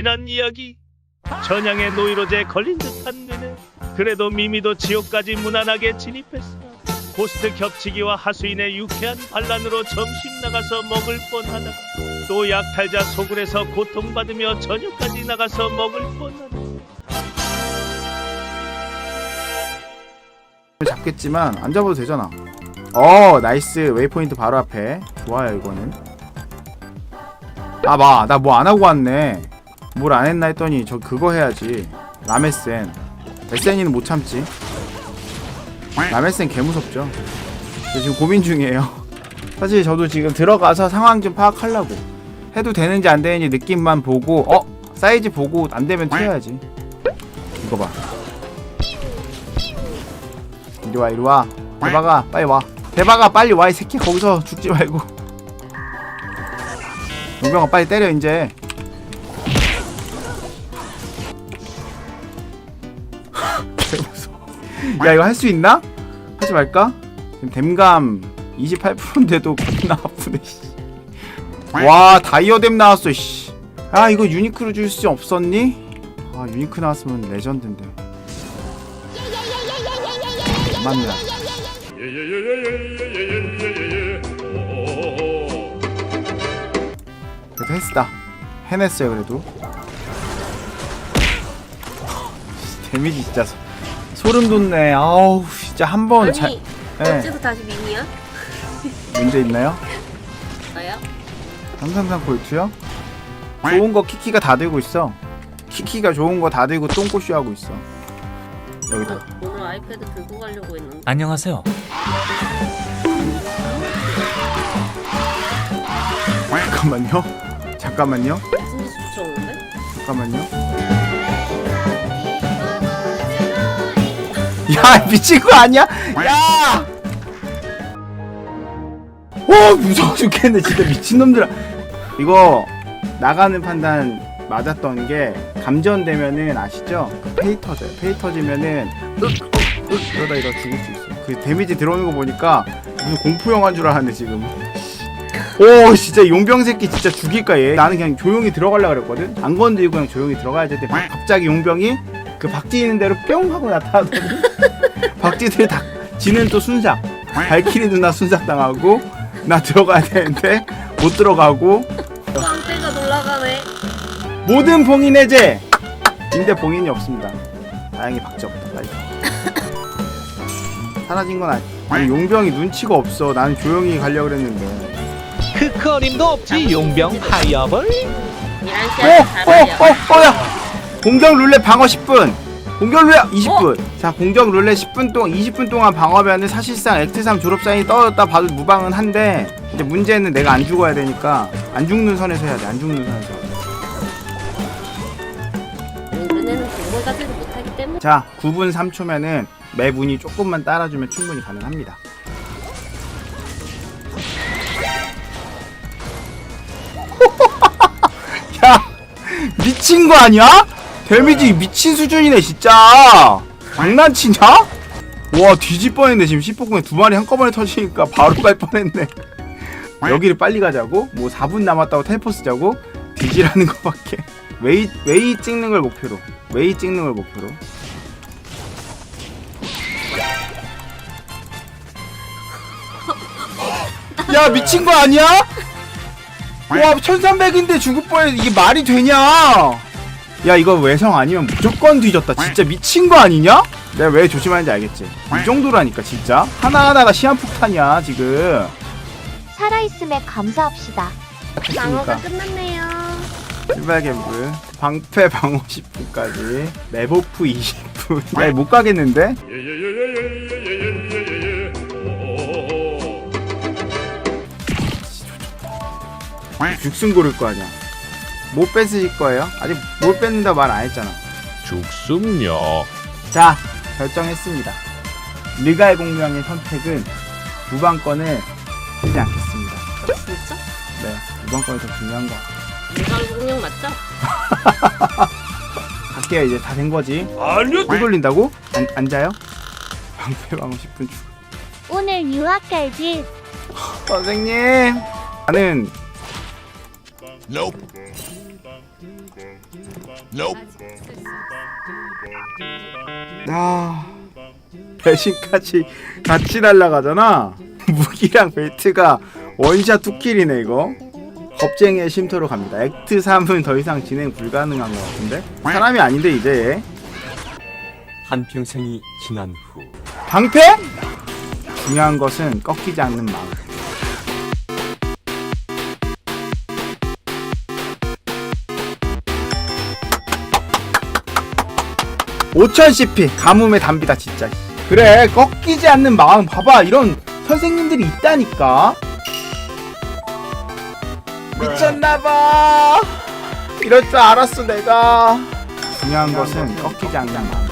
지난 이야기. 전향의 노이로제 걸린 듯한 눈에 그래도 미미도 지옥까지 무난하게 진입했어. 고스트 겹치기와 하수인의 유쾌한 반란으로 점심 나가서 먹을 뻔하다가 또 약탈자 소굴에서 고통받으며 저녁까지 나가서 먹을 뻔하다. 잡겠지만 안 잡아도 되잖아. 어 나이스. 웨이포인트 바로 앞에. 좋아요 이거는. 아마 나 뭐 안 하고 왔네. 뭘 안 했나 했더니 저 그거 해야지. 라메센. 에센이는 못 참지. 라메센 개 무섭죠. 저 지금 고민 중이에요. 사실 저도 지금 들어가서 상황 좀 파악하려고. 해도 되는지 안 되는지 느낌만 보고 어 사이즈 보고 안 되면 튀어야지. 이거 봐. 이리 와 이리 와 대박아 빨리 와 대박아 빨리 와 이 새끼 거기서 죽지 말고 용병아 빨리 때려 이제 야 이거 할 수 있나? 하지 말까? 댐감 28%인데도 겁나 아프네 씨. 와 다이어댐 나왔어 씨. 아 이거 유니크로 줄 수 없었니? 아 유니크 나왔으면 레전드인데 맞네 그래도 했다 해냈어요 그래도 데미지 진짜 소- 소름 돋네 아우 진짜 한번 아니 잘 네. 어째서 다시 미니야? 문제 있나요? 나요? 삼삼삼 골투요? 좋은 거 키키가 다 들고 있어 키키가 좋은 거 다 들고 똥꼬쇼 하고 있어 여기다 오늘 아이패드 들고 가려고 했는데 안녕하세요. 잠깐만요 잠깐만요 무슨 짓 붙여오는데? 잠깐만요 야 미친 거 아니야? 야! 와 무서워 죽겠네 진짜 미친놈들아 이거 나가는 판단 맞았던 게 감전되면은 아시죠? 그 페이 터져요 페이 터지면은 이러다 이러 죽을 수 있어 그 데미지 들어오는 거 보니까 무슨 공포 영화인 줄 알았네 지금 오 진짜 용병 새끼 진짜 죽일까 얘 나는 그냥 조용히 들어가려 그랬거든 안 건드리고 그냥 조용히 들어가야 되는데 갑자기 용병이 그 박쥐 있는 대로 뿅 하고 나타나더니 박쥐들 다 지는 또 순삭 발키리 누나 순삭 당하고 나 들어가야 되는데 못 들어가고 빵대가 놀라가네 모든 봉인 해제 근데 봉인이 없습니다 다행히 박쥐 없다 빨리 사라진 건 아니 아니, 용병이 눈치가 없어 나는 조용히 가려고 그랬는데 크커님도 없지 용병 하이어볼 미란 오! 씨한테 잘하려 오! 오! 오! 야! 공격 룰렛 방어 10분. 공격 룰렛 20분. 자 공격 룰렛 10분 동안 20분 동안 방어하면 사실상 액트3 졸업 사인이 떨어졌다 봐도 무방은 한데 이제 문제는 내가 안 죽어야 되니까 안 죽는 선에서 해야 돼안 죽는 선에서. 못하기 때문에. 자 9분 3초면은 매 문이 조금만 따라주면 충분히 가능합니다. 야 미친 거 아니야? 데미지 미친 수준이네 진짜 장난치냐? 와 뒤질 뻔했네 지금 10분에 두 마리 한꺼번에 터지니까 바로 갈 뻔했네 여기를 빨리 가자고? 뭐 4분 남았다고 텔포 쓰자고? 뒤지라는 거밖에 웨이 웨이 찍는 걸 목표로 웨이 찍는 걸 목표로 야 미친 거 아니야? 와 1300인데 죽을 뻔해 이게 말이 되냐 야 이거 외성 아니면 무조건 뒤졌다. 진짜 미친 거 아니냐? 내가 왜 조심하는지 알겠지? 이 정도라니까 진짜. 하나하나가 시한폭탄이야 지금. 살아있음에 감사합시다. 방어가 됐습니까? 끝났네요. 출발 갬블. 방패 방어 10분까지. 맵오프 20분. 야못 가겠는데? 죽순 고를 거 아니야 못 뺏으실 거예요? 아직 못 뺏는다 말 안 했잖아. 죽습요 자 결정했습니다. 르가의 공명의 선택은 무방권을 쓰지 않겠습니다. 진짜? 네 무방권이 더 중요한 거 같아요. 내가 공룡 맞죠? 갈게요 이제 다 된 거지? 아니요. 또 돌린다고? 안, 앉아요? 방패 방어 10분 주 오늘 유학 갈지 선생님! 나는 아 배신까지 같이 날라가잖아. 무기랑 벨트가 원샷 투킬이네 이거. 겁쟁이의 쉼터로 갑니다. 액트 3은 더 이상 진행 불가능한 것 같은데? 사람이 아닌데 이제. 얘 한평생이 지난 후. 방패? 중요한 것은 꺾이지 않는 마음 (5000 CP) 가뭄의 담비다 진짜 그래 꺾이지 않는 마음 봐봐 이런 선생님들이 있다니까 미쳤나봐 이럴 줄 알았어 내가 중요한 것은 꺾이지 않는 마음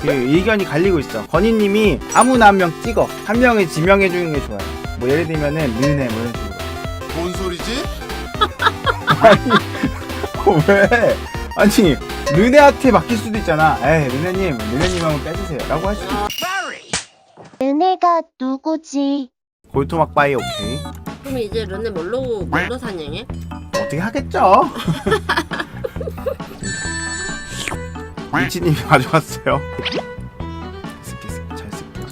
그 의견이 갈리고 있어. 건희님이 아무나 한 명 찍어. 한 명을 지명해 주는 게 좋아요. 뭐 예를 들면은 르네 뭐 이런 식으로. 뭔 소리지? 어, 왜? 아니 르네한테 맡길 수도 있잖아. 에이 르네님, 르네님 한번 빼주세요.라고 할 수도 있어. 은혜가 누구지? 골토막 바이 오케이. 그럼 이제 르네 뭘로 뭘로 사냥해? 어떻게 하겠죠? 미치님이 가져왔어요. 쓸게 쓸게 잘 쓸게요.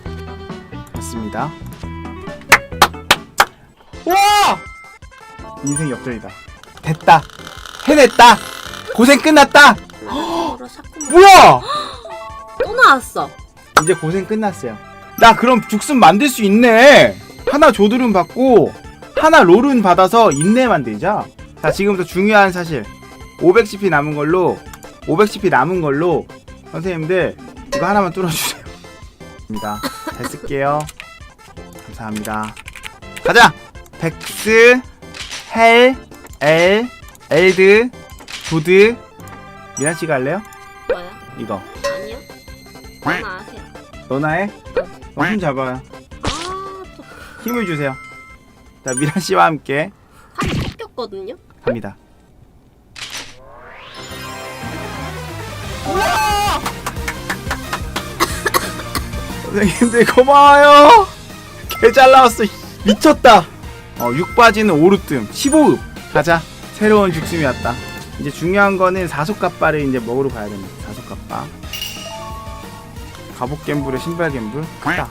됐습니다. 와! 인생 역전이다. 됐다. 해냈다. 고생 끝났다. 서로 샷건 뭐야? 또 나왔어. 이제 고생 끝났어요. 나 그럼 죽순 만들 수 있네. 하나 조드름 받고 하나 롤은 받아서 인내 만들자. 자 지금부터 중요한 사실 500cp 남은 걸로 500cp 남은 걸로 선생님들 이거 하나만 뚫어주세요. 입니다. 잘 쓸게요. 감사합니다. 가자. 백스, 헬, 엘, 엘드, 조드. 미란 씨가 할래요? 이거. 아니요. 하나 하세요. 너나 해? 어, 힘 잡아요. 아또 힘을 주세요. 자, 미란 씨와 함께 팔이 꺾였거든요. 갑니다. 선생님들 고마워요. 개 잘 나왔어. 미쳤다. 어, 6바지는 오르뜸, 15읍. 가자. 새로운 죽순이 왔다. 이제 중요한 거는 사속갑바를 이제 먹으러 가야 됩니다. 사속갑바. 갑옷 갬블에 신발 갬블. 가자.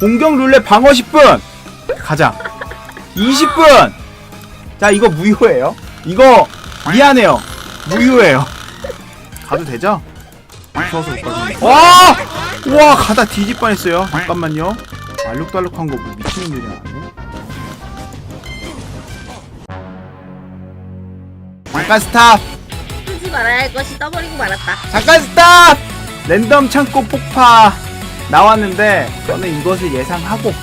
공격 룰렛 방어 10분. 가자. 20분. 자 이거 무효예요. 이거 미안해요. 무효예요. 가도 되죠? 무서워서 못 가겠네. 와! 와 가다 뒤집 뻔했어요. 잠깐만요. 알록달록한 거뭐 미친놈들이 나 잠깐 스탑. 하지 말아야 할 것이 떠버리고 말았다. 잠깐 스탑. 랜덤 창고 폭파 나왔는데 저는 이것을 예상하고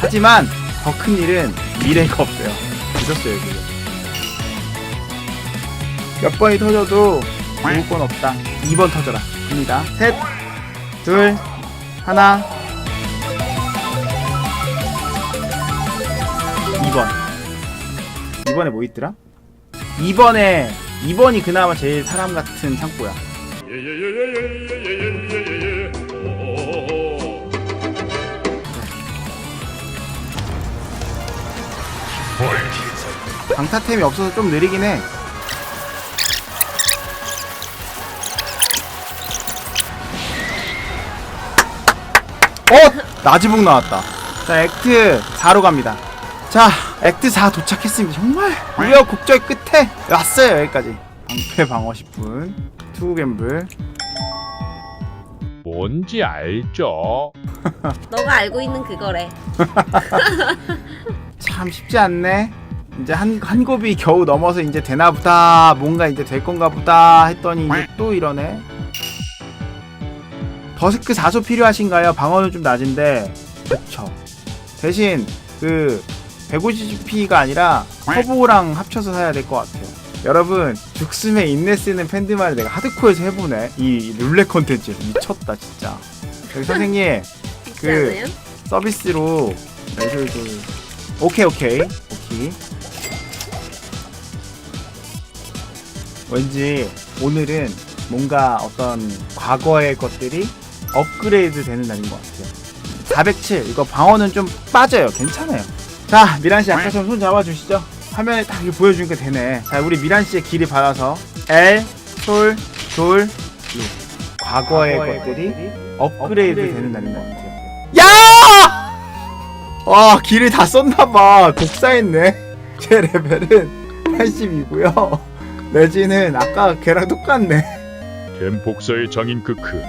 하지만 더 큰 일은 미래가 없어요. 늦었어요 지금. 몇 번이 터져도 좋을 건 없다. 2번 터져라. 갑니다. 셋, 둘, 하나. 2번. 2번에 뭐 있더라? 2번에 2번이 그나마 제일 사람 같은 창고야. 강타템이 없어서 좀 느리긴 해. 어! 나지북 나왔다. 자, 액트 4로 갑니다. 자, 액트 4 도착했습니다. 정말 우여곡절 끝에 왔어요, 여기까지. 방패 방어 10분. 투구 갬블. 뭔지 알죠? 너가 알고 있는 그거래. 참 쉽지 않네. 이제 한, 한 곱이 겨우 넘어서 이제 되나 보다. 뭔가 이제 될 건가 보다 했더니 이제 또 이러네. 버스크 4소 필요하신가요? 방어는 좀 낮은데. 그쵸. 대신 그 150p가 아니라 터보랑 합쳐서 사야 될 것 같아요. 여러분 죽숨에 인내 쓰는 팬들만을 내가 하드코어에서 해보네. 이 룰렛 컨텐츠 미쳤다 진짜. 여기 선생님 그 않아요? 서비스로 매술도 오케이 오케이 오케이 왠지 오늘은 뭔가 어떤 과거의 것들이 업그레이드 되는 날인 것 같아요 407 이거 방어는 좀 빠져요 괜찮아요 자 미란씨 아까처럼 손 잡아주시죠 화면에 딱 이렇게 보여주니까 되네. 자, 우리 미란 씨의 길이 받아서 L, 솔, 돌, 루. 과거의 것들이 업그레이드 되는 날인 것 같아요. 야! 와, 길을 다 썼나봐. 독사했네. 제 레벨은 80이고요. 레지는 아까 걔랑 똑같네. 겐 복서의 장인 크크